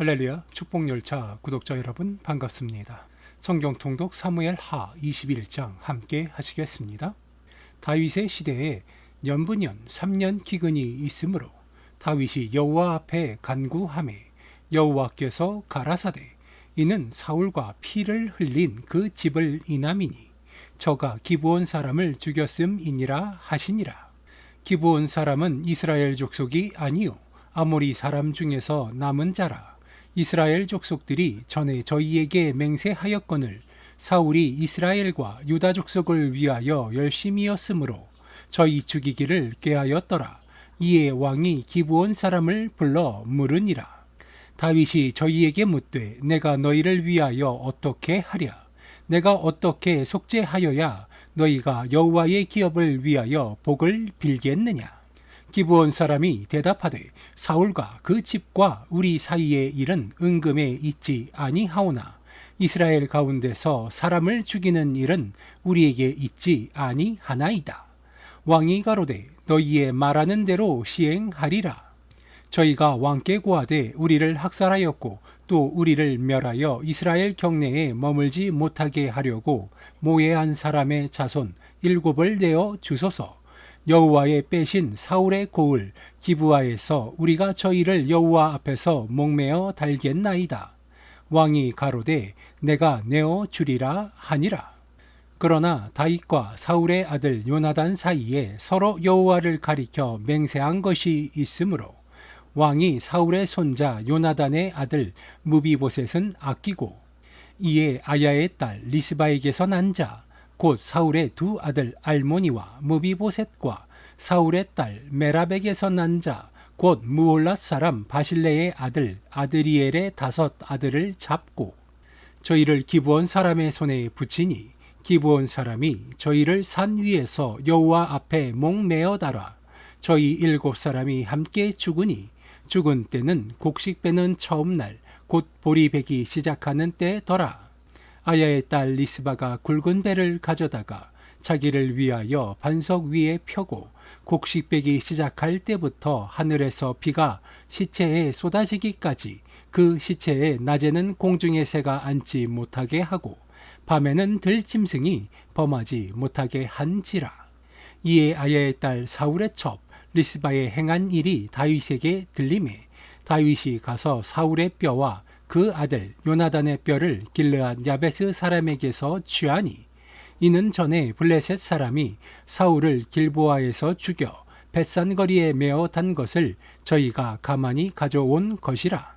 할렐루야 축복열차 구독자 여러분 반갑습니다. 성경 통독 사무엘 하 21장 함께 하시겠습니다. 다윗의 시대에 연분연 3년 기근이 있으므로 다윗이 여호와 앞에 간구함에 여호와께서 가라사대 이는 사울과 피를 흘린 그 집을 인함이니 저가 기브온 사람을 죽였음이니라 하시니라. 기브온 사람은 이스라엘 족속이 아니요 아모리 사람 중에서 남은 자라. 이스라엘 족속들이 전에 저희에게 맹세하였거늘 사울이 이스라엘과 유다 족속을 위하여 열심히였으므로 저희 죽이기를 꾀하였더라. 이에 왕이 기브온 사람을 불러 물으니라. 다윗이 저희에게 묻되 내가 너희를 위하여 어떻게 하랴? 내가 어떻게 속죄하여야 너희가 여호와의 기업을 위하여 복을 빌겠느냐? 기브온 사람이 대답하되 사울과 그 집과 우리 사이의 일은 은금에 있지 아니하오나 이스라엘 가운데서 사람을 죽이는 일은 우리에게 있지 아니하나이다. 왕이 가로되 너희의 말하는 대로 시행하리라. 저희가 왕께 구하되 우리를 학살하였고 또 우리를 멸하여 이스라엘 경내에 머물지 못하게 하려고 모해한 사람의 자손 일곱을 내어 주소서. 여호와의 빼신 사울의 고을 기브아에서 우리가 저희를 여호와 앞에서 목매어 달겠나이다. 왕이 가로되 내가 내어 주리라 하니라. 그러나 다윗과 사울의 아들 요나단 사이에 서로 여호와를 가리켜 맹세한 것이 있으므로 왕이 사울의 손자 요나단의 아들 무비보셋은 아끼고 이에 아야의 딸 리스바에게서 난 자 곧 사울의 두 아들 알모니와 무비보셋과 사울의 딸 메라백에서 난 자 곧 무올랏 사람 바실레의 아들 아드리엘의 다섯 아들을 잡고 저희를 기브온 사람의 손에 붙이니 기브온 사람이 저희를 산 위에서 여호와 앞에 목매어 달아 저희 일곱 사람이 함께 죽으니 죽은 때는 곡식 빼는 처음 날 곧 보리 베기 시작하는 때더라 아야의 딸 리스바가 굵은 배를 가져다가 자기를 위하여 반석 위에 펴고 곡식 빼기 시작할 때부터 하늘에서 비가 시체에 쏟아지기까지 그 시체에 낮에는 공중의 새가 앉지 못하게 하고 밤에는 들짐승이 범하지 못하게 한지라. 이에 아야의 딸 사울의 첩 리스바의 행한 일이 다윗에게 들림에 다윗이 가서 사울의 뼈와 그 아들 요나단의 뼈를 길르한 야베스 사람에게서 취하니 이는 전에 블레셋 사람이 사울을 길보아에서 죽여 뱃산거리에 메어 단 것을 저희가 가만히 가져온 것이라.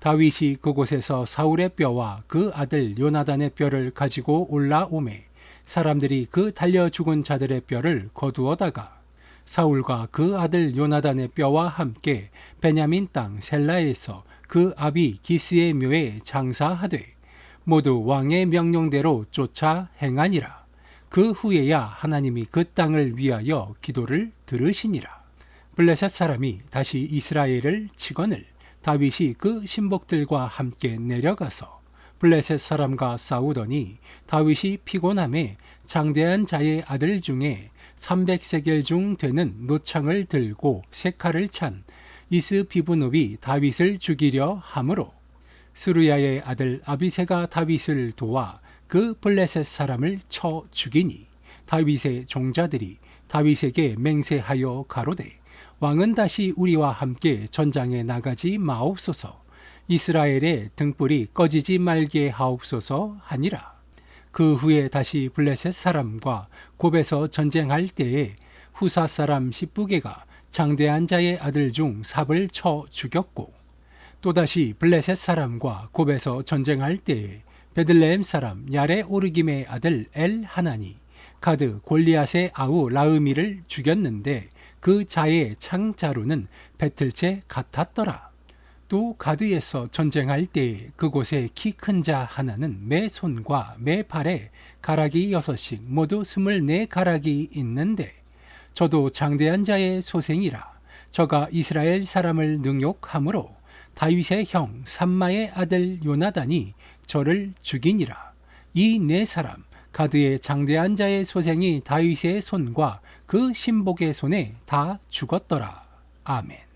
다윗이 그곳에서 사울의 뼈와 그 아들 요나단의 뼈를 가지고 올라오매 사람들이 그 달려 죽은 자들의 뼈를 거두어다가 사울과 그 아들 요나단의 뼈와 함께 베냐민 땅 셀라에서 그 아비 기스의 묘에 장사하되 모두 왕의 명령대로 쫓아 행하니라. 그 후에야 하나님이 그 땅을 위하여 기도를 들으시니라. 블레셋 사람이 다시 이스라엘을 치거늘 다윗이 그 신복들과 함께 내려가서 블레셋 사람과 싸우더니 다윗이 피곤함에 장대한 자의 아들 중에 300세겔 중 되는 노창을 들고 세 칼을 찬 이스 비브노비 다윗을 죽이려 함으로 스루야의 아들 아비세가 다윗을 도와 그 블레셋 사람을 쳐 죽이니 다윗의 종자들이 다윗에게 맹세하여 가로되 왕은 다시 우리와 함께 전장에 나가지 마옵소서. 이스라엘의 등불이 꺼지지 말게 하옵소서 하니라. 그 후에 다시 블레셋 사람과 곱에서 전쟁할 때에 후사 사람 시부게가 장대한 자의 아들 중 삽을 쳐 죽였고 또다시 블레셋 사람과 곱에서 전쟁할 때에 베들레헴 사람 야레 오르김의 아들 엘 하나니 가드 골리앗의 아우 라으미를 죽였는데 그 자의 창자루는 배틀채 같았더라. 또 가드에서 전쟁할 때에 그곳에 키 큰 자 하나는 매 손과 매 팔에 가락이 여섯씩 모두 스물네 가락이 있는데 저도 장대한 자의 소생이라 저가 이스라엘 사람을 능욕함으로 다윗의 형 삼마의 아들 요나단이 저를 죽이니라. 이 네 사람 가드의 장대한 자의 소생이 다윗의 손과 그 신복의 손에 다 죽었더라. 아멘